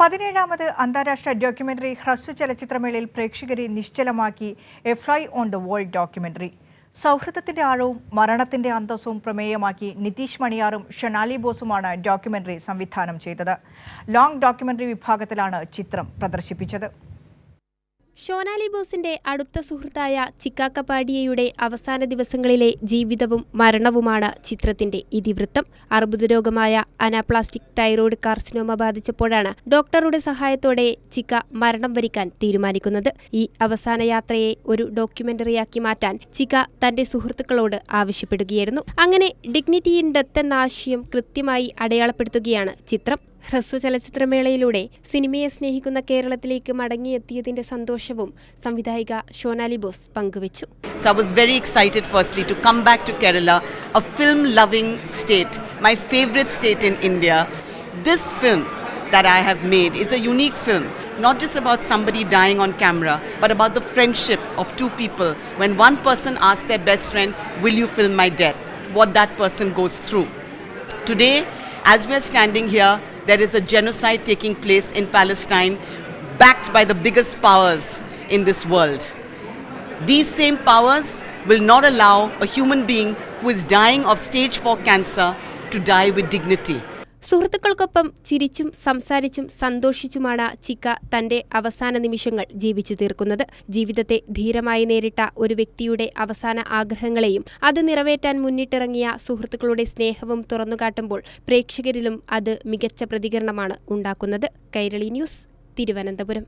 പതിനേഴാമത് അന്താരാഷ്ട്ര ഡോക്യുമെന്ററി ഹ്രസ്വ ചലച്ചിത്രമേളയിൽ പ്രേക്ഷകരെ നിശ്ചലമാക്കി a fly on the world documentary. സൗഹൃദത്തിന്റെ ആഴവും മരണത്തിന്റെ അന്തസ്സവും പ്രമേയമാക്കി നിതീഷ് മണിയാറും ഷെണാലി ബോസുമാണ് ഡോക്യുമെന്ററി സംവിധാനം ചെയ്തത്. ലോങ് ഡോക്യുമെന്ററി വിഭാഗത്തിലാണ് ചിത്രം പ്രദർശിപ്പിച്ചത്. ഷോനാലി ബോസിന്റെ അടുത്ത സുഹൃത്തായ ചിക്കാക്കപ്പാടിയയുടെ അവസാന ദിവസങ്ങളിലെ ജീവിതവും മരണവുമാണ് ചിത്രത്തിന്റെ ഇതിവൃത്തം. അർബുദ രോഗമായ അനാപ്ലാസ്റ്റിക് തൈറോയ്ഡ് കാർസിനോമ ബാധിച്ചപ്പോഴാണ് ഡോക്ടറുടെ സഹായത്തോടെ ചിക്ക മരണം വരിക്കാൻ തീരുമാനിക്കുന്നത്. ഈ അവസാന യാത്രയെ ഒരു ഡോക്യുമെന്ററിയാക്കി മാറ്റാൻ ചിക്ക തന്റെ സുഹൃത്തുക്കളോട് ആവശ്യപ്പെടുകയായിരുന്നു. അങ്ങനെ ഡിഗ്നിറ്റി ഇൻ ഡെത്ത് എന്ന ആശയം കൃത്യമായി അടയാളപ്പെടുത്തുകയാണ് ചിത്രം. ഹ്രസ്വ ചലച്ചിത്രമേളയിലൂടെ സിനിമയെ സ്നേഹിക്കുന്ന കേരളത്തിലേക്ക് മടങ്ങിയെത്തിയതിന്റെ സന്തോഷവും സംവിധായിക ഷോനാലി ബോസ് പങ്കുവച്ചു so I was very excited firstly to come back to Kerala a film loving state my favorite state in India This film that I have made is a unique film, not just about somebody dying on camera, but about the friendship of two people. When one person asks their best friend, Will you film my death? What that person goes through. Today, as we are standing here, there is a genocide taking place in Palestine, backed by the biggest powers in this world. These same powers will not allow a human being who is dying of stage 4 cancer to die with dignity. സുഹൃത്തുക്കൾക്കൊപ്പം ചിരിച്ചും സംസാരിച്ചും സന്തോഷിച്ചുമാണ് ചിക്ക തന്റെ അവസാന നിമിഷങ്ങൾ ജീവിച്ചു തീർക്കുന്നത്. ജീവിതത്തെ ധീരമായി നേരിട്ട ഒരു വ്യക്തിയുടെ അവസാന ആഗ്രഹങ്ങളെയും അത് നിറവേറ്റാൻ മുന്നിട്ടിറങ്ങിയ സുഹൃത്തുക്കളുടെ സ്നേഹവും തുറന്നുകാട്ടുമ്പോൾ പ്രേക്ഷകരിലും അത് മികച്ച പ്രതികരണമാണ് ഉണ്ടാക്കുന്നത്. കൈരളി ന്യൂസ് തിരുവനന്തപുരം.